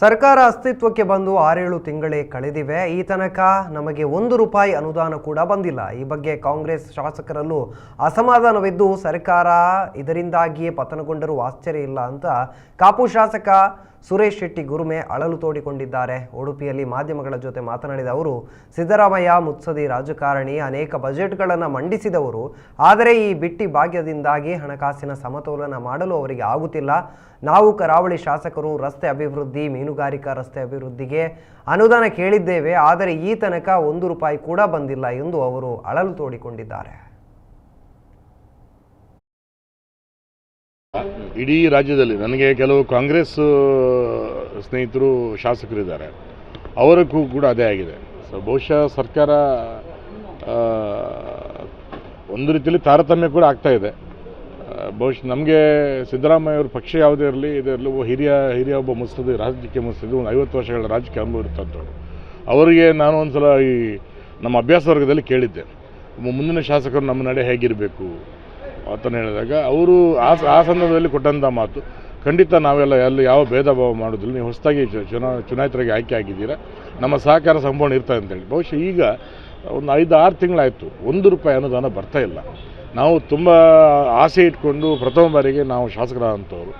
ಸರ್ಕಾರ ಅಸ್ತಿತ್ವಕ್ಕೆ ಬಂದು ಆರೇಳು ತಿಂಗಳೇ ಕಳೆದಿವೆ. ಈ ತನಕ ನಮಗೆ ಒಂದು ರೂಪಾಯಿ ಅನುದಾನ ಕೂಡ ಬಂದಿಲ್ಲ. ಈ ಬಗ್ಗೆ ಕಾಂಗ್ರೆಸ್ ಶಾಸಕರಲ್ಲೂ ಅಸಮಾಧಾನವಿದ್ದು ಸರ್ಕಾರ ಇದರಿಂದಾಗಿಯೇ ಪತನಗೊಂಡರೂ ಆಶ್ಚರ್ಯ ಇಲ್ಲ ಅಂತ ಕಾಪು ಶಾಸಕ ಸುರೇಶ್ ಶೆಟ್ಟಿ ಗುರುಮೆ ಅಳಲು ತೋಡಿಕೊಂಡಿದ್ದಾರೆ. ಉಡುಪಿಯಲ್ಲಿ ಮಾಧ್ಯಮಗಳ ಜೊತೆ ಮಾತನಾಡಿದ ಅವರು, ಸಿದ್ದರಾಮಯ್ಯ ಮುತ್ಸದಿ ರಾಜಕಾರಣಿ, ಅನೇಕ ಬಜೆಟ್ಗಳನ್ನು ಮಂಡಿಸಿದವರು, ಆದರೆ ಈ ಬಿಟ್ಟಿ ಭಾಗ್ಯದಿಂದಾಗಿ ಹಣಕಾಸಿನ ಸಮತೋಲನ ಮಾಡಲು ಅವರಿಗೆ ಆಗುತ್ತಿಲ್ಲ. ನಾವು ಕರಾವಳಿ ಶಾಸಕರು, ರಸ್ತೆ ಅಭಿವೃದ್ಧಿ, ಮೀನುಗಾರಿಕಾ ರಸ್ತೆ ಅಭಿವೃದ್ಧಿಗೆ ಅನುದಾನ ಕೇಳಿದ್ದೇವೆ, ಆದರೆ ಈ ತನಕ ಒಂದು ರೂಪಾಯಿ ಕೂಡ ಬಂದಿಲ್ಲ ಎಂದು ಅವರು ಅಳಲು ತೋಡಿಕೊಂಡಿದ್ದಾರೆ. ಇಡೀ ರಾಜ್ಯದಲ್ಲಿ ನನಗೆ ಕೆಲವು ಕಾಂಗ್ರೆಸ್ ಸ್ನೇಹಿತರು ಶಾಸಕರಿದ್ದಾರೆ. ಅವರಿಗೂ ಕೂಡ ಅದೇ ಆಗಿದೆ. ಸೊ ಬಹುಶಃ ಸರ್ಕಾರ ಒಂದು ರೀತಿಯಲ್ಲಿ ತಾರತಮ್ಯ ಕೂಡ ಆಗ್ತಾ ಇದೆ. ಬಹುಶಃ ನಮಗೆ ಸಿದ್ದರಾಮಯ್ಯ ಅವ್ರ ಪಕ್ಷ ಯಾವುದೇ ಇರಲಿ ಇದರಲ್ಲಿ ಇರಲಿ ಹಿರಿಯ ಹಿರಿಯ ಒಬ್ಬ ಮುತ್ಸದಿ ರಾಜಕೀಯ ಮುಸ್ಲಿದ್ದು ಒಂದು ಐವತ್ತು ವರ್ಷಗಳ ರಾಜಕೀಯ ಅನುಭವ ಇರ್ತಂಥವ್ರು ಅವರಿಗೆ ನಾನು ಒಂದು ಸಲ ಈ ನಮ್ಮ ಅಭ್ಯಾಸ ವರ್ಗದಲ್ಲಿ ಕೇಳಿದ್ದೆ. ಮುಂದಿನ ಶಾಸಕರು ನಮ್ಮ ನಡೆ ಹೇಗಿರಬೇಕು? ಆತನ ಹೇಳಿದಾಗ, ಅವರು ಆ ಆ ಸಂದರ್ಭದಲ್ಲಿ ಕೊಟ್ಟಂಥ ಮಾತು, ಖಂಡಿತ ನಾವೆಲ್ಲ ಎಲ್ಲಿ ಯಾವ ಭೇದ ಭಾವ ಮಾಡೋದಿಲ್ಲ ನೀವು ಹೊಸದಾಗಿ ಚುನಾ, ಚುನಾಯಿತರಾಗಿ ಆಯ್ಕೆ ಆಗಿದ್ದೀರಾ, ನಮ್ಮ ಸಹಕಾರ ಸಂಪೂರ್ಣ ಇರ್ತದೆ ಅಂತೇಳಿ ಬಹುಶಃ ಈಗ ಒಂದು ಐದು, ಆರು ತಿಂಗಳಾಯಿತು, ಒಂದು ರೂಪಾಯಿ ಅನುದಾನ ಬರ್ತಾ ಇಲ್ಲ. ನಾವು ತುಂಬ ಆಸೆ ಇಟ್ಕೊಂಡು ಪ್ರಥಮ ಬಾರಿಗೆ ನಾವು ಶಾಸಕರಾದಂಥವ್ರು,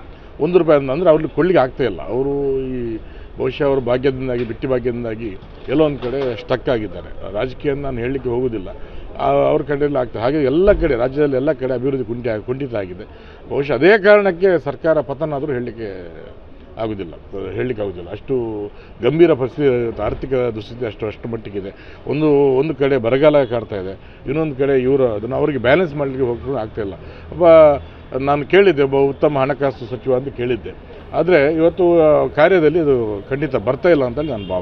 ಒಂದು ರೂಪಾಯಿ ಅಂದರೆ ಅವ್ರಿಗೆ ಕೊಡ್ಲಿಕ್ಕೆ ಆಗ್ತಾ ಇಲ್ಲ. ಅವರು ಈ ಬಹುಶಃ ಅವರು ಭಾಗ್ಯದಿಂದಾಗಿ, ಬಿಟ್ಟಿ ಭಾಗ್ಯದಿಂದಾಗಿ ಎಲ್ಲೋ ಒಂದು ಕಡೆ ಸ್ಟಕ್ ಆಗಿದ್ದಾರೆ. ರಾಜಕೀಯ ನಾನು ಹೇಳಲಿಕ್ಕೆ ಹೋಗೋದಿಲ್ಲ ಅವ್ರ ಕಡೆಯಲ್ಲಿ ಆಗ್ತದೆ. ಹಾಗೆ ಎಲ್ಲ ಕಡೆ, ರಾಜ್ಯದಲ್ಲಿ ಎಲ್ಲ ಕಡೆ ಅಭಿವೃದ್ಧಿ ಕುಂಠಿ ಕುಂಠಿತ ಆಗಿದೆ ಬಹುಶಃ ಅದೇ ಕಾರಣಕ್ಕೆ ಸರ್ಕಾರ ಪತನ ಆದರೂ ಹೇಳಲಿಕ್ಕೆ ಆಗೋದಿಲ್ಲ. ಹೇಳಲಿಕ್ಕೆ ಆಗೋದಿಲ್ಲ. ಅಷ್ಟು ಗಂಭೀರ ಪರಿಸ್ಥಿತಿ, ಆರ್ಥಿಕ ದುಸ್ಥಿತಿ ಅಷ್ಟು ಅಷ್ಟು ಮಟ್ಟಿಗಿದೆ. ಒಂದು ಒಂದು ಕಡೆ ಬರಗಾಲ ಕಾಡ್ತಾ ಇದೆ. ಇನ್ನೊಂದು ಕಡೆ ಇವರು ಅದನ್ನು ಅವರಿಗೆ ಬ್ಯಾಲೆನ್ಸ್ ಮಾಡಲಿಕ್ಕೆ ಹೋಗ್ಕೊಂಡು ಆಗ್ತಾ ಇಲ್ಲ. ಒಬ್ಬ ನಾನು ಕೇಳಿದ್ದೆ, ಒಬ್ಬ ಉತ್ತಮ ಹಣಕಾಸು ಸಚಿವ ಅಂತ ಕೇಳಿದ್ದೆ. ಆದರೆ ಇವತ್ತು ಕಾರ್ಯದಲ್ಲಿ ಇದು ಖಂಡಿತ ಬರ್ತಾ ಇಲ್ಲ ಅಂತೇಳಿ ನಾನು ಭಾವನೆ